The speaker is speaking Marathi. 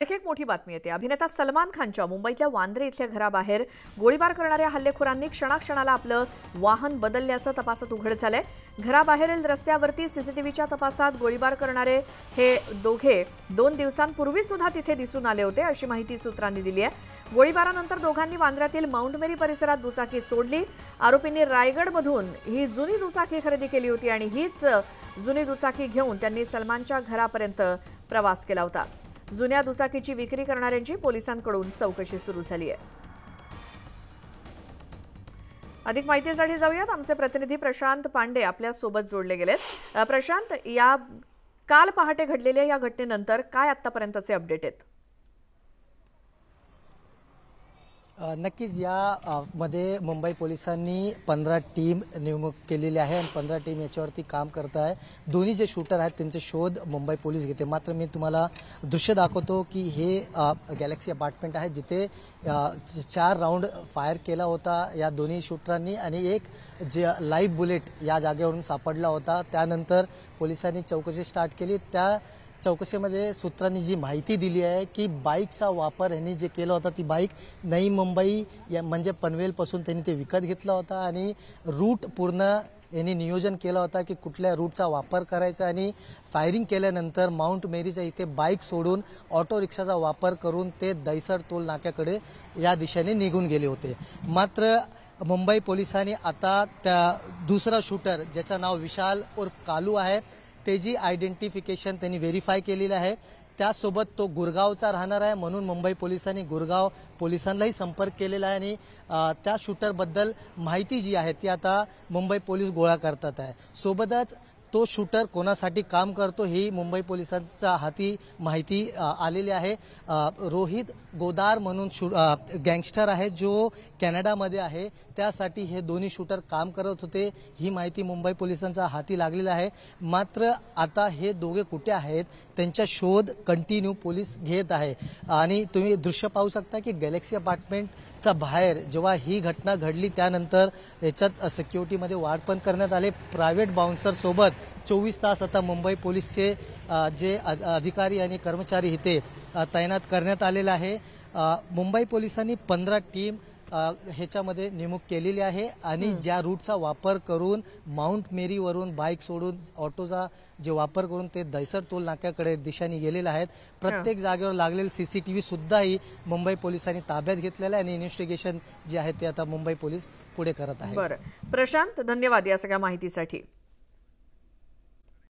एक एक मोठी बातमी येते. अभिनेता सलमान खानच्या मुंबईतल्या वांद्रे इथल्या घराबाहेर गोळीबार करणाऱ्या हल्लेखोरांनी क्षणाक्षणाला आपलं वाहन बदलल्याचं तपासात उघड झालंय. घराबाहेरील रस्त्यावरती सीसीटीव्हीच्या तपासात गोळीबार करणारे हे दोघे दोन दिवसांपूर्वी सुद्धा तिथे दिसून आले होते अशी माहिती सूत्रांनी दिली आहे. गोळीबारानंतर दोघांनी वांद्र्यातील माउंट मेरी परिसरात दुचाकी सोडली. आरोपींनी रायगडमधून ही जुनी दुचाकी खरेदी केली होती आणि हीच जुनी दुचाकी घेऊन त्यांनी सलमानच्या घरापर्यंत प्रवास केला होता. जुन्या दुचाकीची विक्री करणाऱ्यांची पोलिसांकडून चौकशी सुरू झाली आहे. अधिक माहितीसाठी जाऊयात. आमचे प्रतिनिधी प्रशांत पांडे आपल्यासोबत जोडले गेलेत. प्रशांत या काल पहाटे घडलेल्या या घटनेनंतर काय आतापर्यंतचे अपडेट आहेत? नक्कीच या मध्ये मुंबई पोलिसांनी पंधरा टीम नेमणूक केलेली आहे आणि पंधरा टीम याच्यावरती काम करत आहे दोन्ही जे शूटर आहेत त्यांचे शोध मुंबई पोलीस घेते. मात्र मी तुम्हाला दृश्य दाखवतो की हे गॅलेक्सी अपार्टमेंट आहे जिथे चार राऊंड फायर केला होता या दोन्ही शूटरांनी आणि एक जे लाईव्ह बुलेट या जागेवरून सापडला होता. त्यानंतर पोलिसांनी चौकशी स्टार्ट केली. त्या चौकशीमध्ये सूत्रांनी जी माहिती दिली आहे की बाईकचा वापर यांनी जे केला होता ती बाईक नई मुंबई या म्हणजे पनवेलपासून त्यांनी ते विकत घेतला होता आणि रूट पूर्ण यांनी नियोजन केलं होता की कुठल्या रूटचा वापर करायचा आणि फायरिंग केल्यानंतर माउंट मेरीच्या इथे बाईक सोडून ऑटो रिक्षाचा वापर करून ते दैसर टोल नाक्याकडे या दिशेने निघून गेले होते. मात्र मुंबई पोलिसांनी आता त्या दुसरा शूटर ज्याचं नाव विशाल उर्फ कालू आहे त्याची आयडेंटिफिकेशन त्यांनी व्हेरीफाय केलेलं आहे. त्यासोबत तो गुरगावचा राहणार आहे. म्हणून मुंबई पोलिसांनी गुरगाव पोलिसांनाही संपर्क केलेला आहे आणि त्या शूटरबद्दल माहिती जी आहे ती आता मुंबई पोलीस गोळा करतात आहे. सोबतच तो शूटर कोणासाठी काम करतो ही मुंबई पोलिसांच्या हाती माहिती आलेली आहे. रोहित गोदार म्हणून शू गँगस्टर आहे जो कॅनडामध्ये आहे. त्यासाठी हे दोन्ही शूटर काम करत होते. ही माहिती मुंबई पोलिसांच्या हाती लागलेली आहे. मात्र आता हे दोघे कुठे आहेत त्यांचा शोध कंटिन्यू पोलीस घेत आहे. आणि तुम्ही दृश्य पाहू शकता की गॅलेक्सी अपार्टमेंटच्या बाहेर जेव्हा ही घटना घडली त्यानंतर याच्यात सिक्युरिटीमध्ये वाढ पण करण्यात आले. प्रायव्हेट बाउन्सरसोबत चोवीस तास आता मुंबई पोलीसचे जे अधिकारी आणि कर्मचारी इथे तैनात करण्यात आलेले आहे. मुंबई पोलिसांनी पंधरा टीम ह्याच्यामध्ये नेमणूक केलेली आहे आणि ज्या रूटचा वापर करून माउंट मेरीवरून बाईक सोडून ऑटोचा जे वापर करून ते दैसर टोल नाक्याकडे दिशेने गेलेले आहेत. प्रत्येक जागेवर लागलेले सीसीटीव्ही सुद्धाही मुंबई पोलिसांनी ताब्यात घेतलेलं आहे आणि इन्व्हेस्टिगेशन जे आहे ते आता मुंबई पोलीस पुढे करत आहे बरं. प्रशांत धन्यवाद या सगळ्या माहितीसाठी.